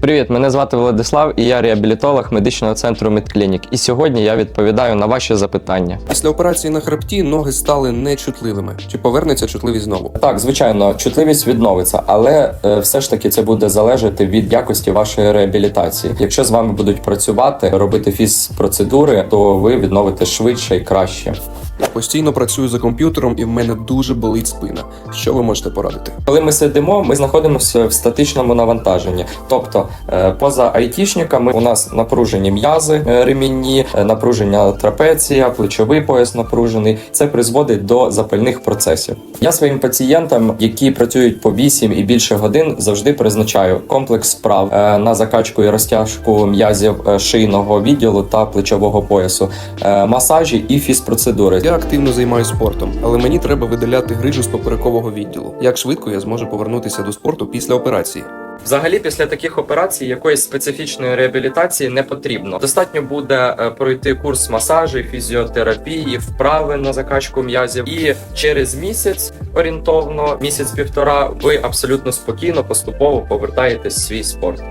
Привіт, мене звати Владислав і я реабілітолог медичного центру Медклінік. І сьогодні я відповідаю на ваші запитання. Після операції на хребті ноги стали нечутливими. Чи повернеться чутливість знову? Так, звичайно, чутливість відновиться, але е, все ж таки це буде залежати від якості вашої реабілітації. Якщо з вами будуть працювати, робити фізпроцедури, то ви відновите швидше і краще. Постійно працюю за комп'ютером, і в мене дуже болить спина. Що ви можете порадити? Коли ми сидимо, ми знаходимося в статичному навантаженні. Тобто, е, поза айтішниками у нас напружені м'язи е, ремінні, е, напруження трапеція, плечовий пояс напружений. Це призводить до запальних процесів. Я своїм пацієнтам, які працюють по 8 і більше годин, завжди призначаю комплекс справ на закачку і розтяжку м'язів шийного відділу та плечового поясу, масажі і фізпроцедури. Я активно займаюся спортом, але мені треба видаляти грижу з поперекового відділу. Як швидко я зможу повернутися до спорту після операції? Взагалі, після таких операцій якоїсь специфічної реабілітації не потрібно. Достатньо буде е, пройти курс масажу, фізіотерапії, вправи на закачку м'язів, і через місяць орієнтовно, місяць-півтора, ви абсолютно спокійно поступово повертаєтесь в свій спорт.